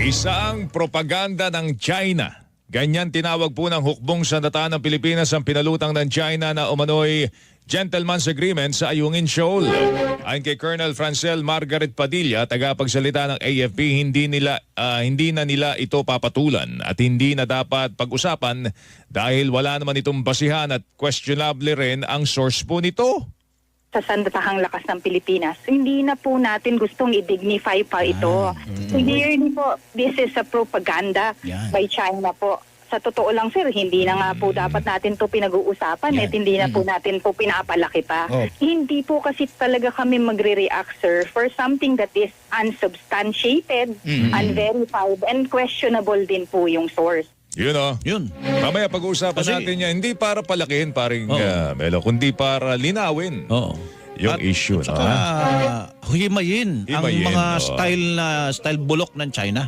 Isang propaganda ng China. Ganyan tinawag po ng hukbong sandata ng Pilipinas ang pinalutang ng China na umano'y gentleman's agreement sa Ayungin Shoal. Ayon kay Colonel Francel Margaret Padilla, tagapagsalita ng AFP, hindi nila ah, hindi na nila ito papatulan at hindi na dapat pag-usapan dahil wala naman itong basihan at questionable rin ang source po nito. Sa sandatahang lakas ng Pilipinas. Hindi na po natin gustong i-dignify pa ito. Clearly po, this is a propaganda Yan. by China po. Sa totoo lang sir, hindi na nga po dapat natin to pinag-uusapan Yan. at hindi na po natin po pinapalaki pa. Oh. Hindi po kasi talaga kami magre-react sir for something that is unsubstantiated, unverified, and questionable din po yung source. Yun o. Yun. Mamaya pag-uusapan Kasi- natin yan, hindi para palakihin paring Oo. ah, Melo, kundi para linawin Oo. yung At issue. no? Saka himayin, ang Himayin, mga oo. style na style bulok ng China.